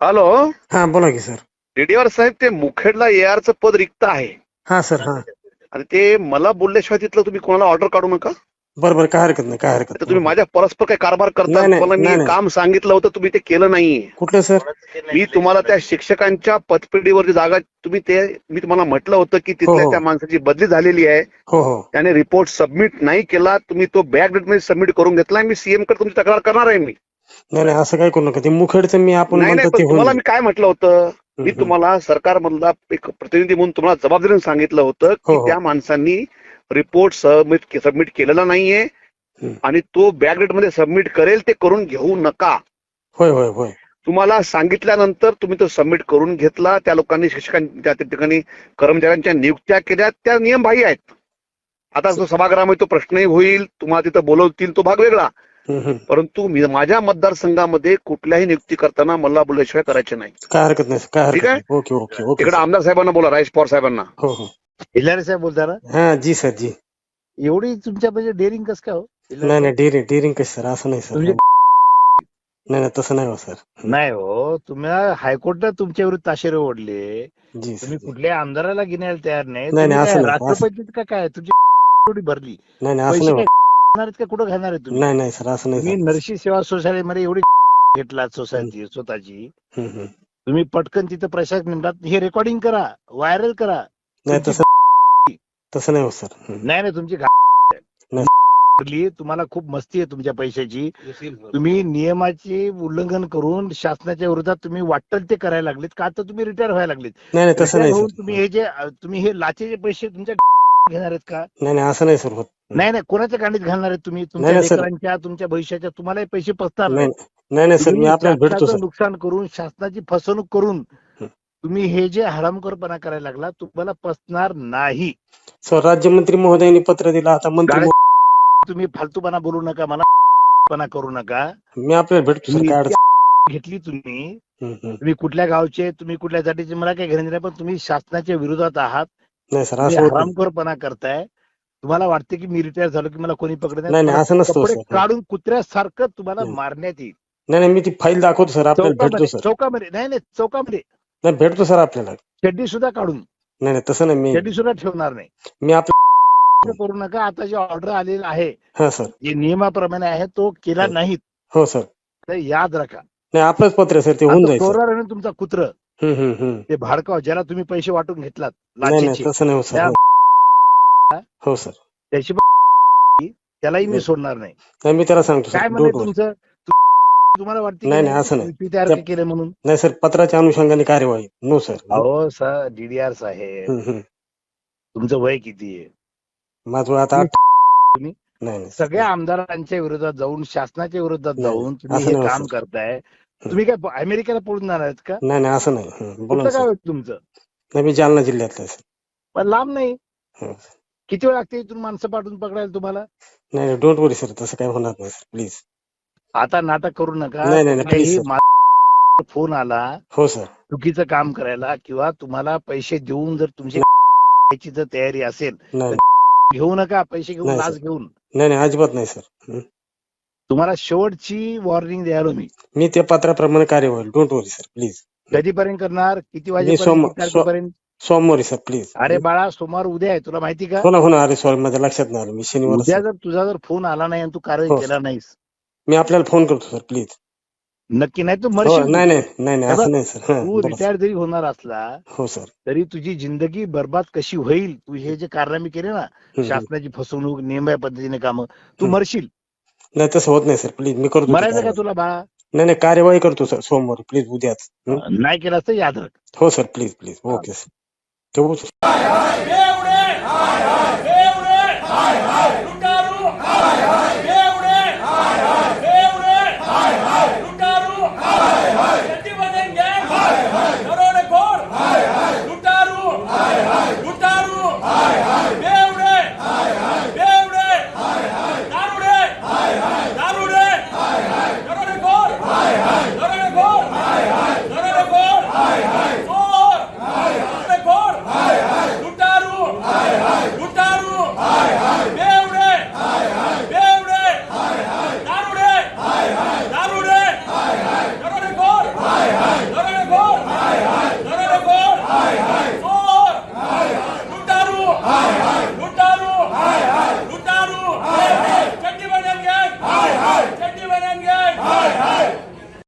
Hello हा बोला की सर. डीडीआर साहेब ते मुखेडला एआरचं पद रिक्त आहे. हा सर हा. आणि ते मला बोलल्याशिवाय तिथलं तुम्ही कोणाला ऑर्डर काढू नका. बरं बरं काय हरकत नाही काय हरकत तर तुम्ही नाही. माझ्या परस्पर काही कारभार करता नाही, नाही, नाही, मी नाही. काम सांगितलं होतं तुम्ही ते केलं नाहीये कुठलं सर? मी तुम्हाला त्या शिक्षकांच्या पदपेढीवरची जागा तुम्ही ते मी तुम्हाला म्हटलं होतं की तिथल्या हो. त्या माणसाची बदली झालेली आहे. हो हो. त्याने रिपोर्ट सबमिट नाही केला तुम्ही तो बॅक डेटमध्ये सबमिट करून घेतला मी सीएमकडे तुमची तक्रार करणार आहे मी. नाही नाही असं काय करू नका ते मुखेडचं मी आपण नाही नाही म्हणतो पण ते तुम्हाला होईल मी काय म्हटलं होतं मी हम्म. तुम्हाला सरकारमधला एक प्रतिनिधी म्हणून तुम्हाला जबाबदारीने सांगितलं होतं की हो, हो. त्या माणसांनी रिपोर्ट सबमिट सबमिट केलेला नाहीये हम्म. आणि तो बॅकमध्ये सबमिट करेल ते करून घेऊ नका होय होय होय तुम्हाला सांगितल्यानंतर तुम्ही तो सबमिट करून घेतला त्या लोकांनी शिक्षकांच्या त्या ठिकाणी कर्मचाऱ्यांच्या नियुक्त्या केल्या त्या नियमबाह्य आहेत आता जो सभागृहामध्ये तो प्रश्नही होईल तुम्हाला तिथं बोलवतील तो भाग वेगळा. परंतु माझ्या मतदारसंघामध्ये कुठल्याही नियुक्ती करताना मला बोलल्याशिवाय करायचे नाही. काय हरकत नाही काय ठीक हरकत आहे? नाही. Okay okay okay. तिकडे सर. आमदार साहेबांना बोला राजेश पवार साहेबांना. हो हो. हिलारे साहेब बोलता ना? हा जी सर जी. एवढी तुमच्या म्हणजे डेअरिंग कसं काय हो? नाही नाही डेअरिंग डेअरिंग कशी सर? असं नाही सर. तुमची- नाही नाही तसं नाही हो सर. नाही हो तुम्ही हायकोर्टात तुमच्या विरुद्ध ताशेरे ओढले. जी सर तुम्ही जी. कुठल्या आमदाराला घेण्याला तयार नाही. नाही, तुम्ही असं काय नाही, असं- राष्ट्रपतीत का काय? तुमची एवढी भरली. नाही नाही असं पैसे नाही काय? हो. घालणार आहेत का? कुठं घालणार आहे तुम्ही? नाही नाही सर असं नाही तुम्ही नरसी सेवा सोसायटीमध्ये एवढी घेतला सोसायटी स्वतःची. हम्म, हम्म. तुम्ही पटकन तिथं प्रशासक नेमतात हे रेकॉर्डिंग करा व्हायरल करा. नाही तुमची तसं तसं नाही हो सर. हम्म. नाही नाही तुमची नाही. भरली तुम्हाला खूप मस्ती आहे तुमच्या पैशाची. तुम्ही नियमाचे उल्लंघन करून शासनाच्या विरोधात तुम्ही वाटल ते करायला लागलेत का? तर तुम्ही रिटायर व्हायला लागलेत. नाही नाही तसं Retire नाही होऊन सर. तुम्ही हे जे तुम्ही हे लाचेचे पैसे तुमच्या घेणार आहेत का? नाही नाही असं नाही सर होत नाही. नाही कोणाच्या कांडीत घालणार आहेत तुम्ही? तुमच्या नाही, सर. लेकरांच्या तुमच्या भविष्याच्या तुम्हाला हे पैसे पसणार नाही नाही सर मी तुम्ही आपल्याला भेटतो शासनाचं सर. नुकसान करून शासनाची फसवणूक करून हं. तुम्ही हे जे हरामखोरपणा करायला लागला तुम्हाला पसणार नाही. सर राज्यमंत्री महोदयांनी पत्र दिलं आता मंत्री गाडी- तुम्ही फालतूपणा बोलू नका मला पणा करू नका. मी आपल्याला भेटतो सर तुम्ही काय अडचण घेतली तुम्ही. हम्म, हम्म. तुम्ही कुठल्या गावचे तुम्ही कुठल्या जातीचे मला काही घेणं नाही पण तुम्ही शासनाच्या विरोधात आहात. नाही सर तुम्ही असं होत नाही. हरामखोरपणा करताय. तुम्हाला वाटते की मी रिटायर झालो की मला कोणी पकडत नाही, नाही, तुम्हाला असं नसतं, कपडे सर. काढून कुत्र्यासारखं तुम्हाला. मारण्यात येईल. नाही नाही मी ती फाईल दाखवतो सर आपल्याला भेटतो चौकामध्ये सर. चौकामध्ये नाही नाही चौकामध्ये. नाही भेटतो सर आपल्याला. चड्डी सुद्धा काढून. नाही नाही तसं नाही मी चड्डी सुद्धा ठेवणार नाही. मी आपल्या असं करू नका आता जे ऑर्डर आलेला आहे हा सर. जे नियमाप्रमाणे आहे तो केला हो. नाही हो सर. तर याद राखा. नाही आपलंच पत्र आहे सर ते होऊन आता जाईल सर. तुमचा कुत्र. ते भाडकाव ज्याला तुम्ही पैसे वाटून घेतलात हो सर. हो. हो सर. त्याची त्यालाही मी. सोडणार नाही. मी त्याला सांगतो काय वरी. तुमचं तुम्हाला वाटते नाही, असं नाही. तयार त्या- केले म्हणून? नाही सर पत्राच्या अनुषंगाने कार्यवाही. नो सर अहो सर डीडीआर साहेब. तुमचं वय किती आहे? माझं आता तुम्ही- सगळ्या आमदारांच्या विरोधात जाऊन शासनाच्या विरोधात जाऊन तुम्ही हे नाही काम. करताय. तुम्ही काय अमेरिकेला पळून जाणार आहेत का? नाही नाही असं नाही. बोला आहे तुमचं? नाही मी जालना जिल्ह्यातला सर. पण लांब नाही. किती वेळ लागते इथून माणसं पाठवून पकडायला तुम्हाला? नाही नाही डोंट वरी सर तसं काही होणार नाही सर प्लीज आता नाटक करू नका. नाही, काही फोन आला. हो सर चुकीचं काम करायला किंवा तुम्हाला पैसे देऊन जर तुमची जर तयारी असेल घेऊ नका पैसे घेऊन लाच. घेऊन. नाही नाही अजिबात नाही सर. तुम्हाला शेवटची वॉर्निंग द्यायला मी. मी त्या पत्राप्रमाणे कार्यवाही डोंट वरी सर प्लीज कधीपर्यंत करणार? किती सोम- वाजेपर्यंत किती तारखेपर्यंत? सोमवारी सर प्लीज अरे बाळा सोमवार उद्या आहे. तुला माहिती का? हो ना हो ना. अरे सॉरी माझ्या लक्षात नाही आलं. मी शनिवार उद्या जर तुझा जर फोन आला नाही आणि तू हो, कारवाई sir. केला नाहीस. मी आपल्याला फोन करतो सर प्लीज नक्की नाही तू हो मरशील नाही नाही. नाही हे असं नाही सर हं, तू बोला, रिटायर जरी होणार असला. हो सर तरी तुझी जिंदगी बर्बाद कशी होईल? तू हे जे कारनामे केले ना हम्म, हम्म. शासनाची फसवणूक नियमाय पद्धतीने कामं तू हम्म. मरशील. नाही तसं होत नाही सर. प्लीज मी करतो ती मरायचं का. तुला बाळा? नाही नाही कार्यवाही करतो सर. सोमवारी. प्लीज उद्याच. हं? नाही केलास तर याद राख. हो sir. Please please okay sir. ठेवू एवढे हाय हाय एवढे हाय हाय.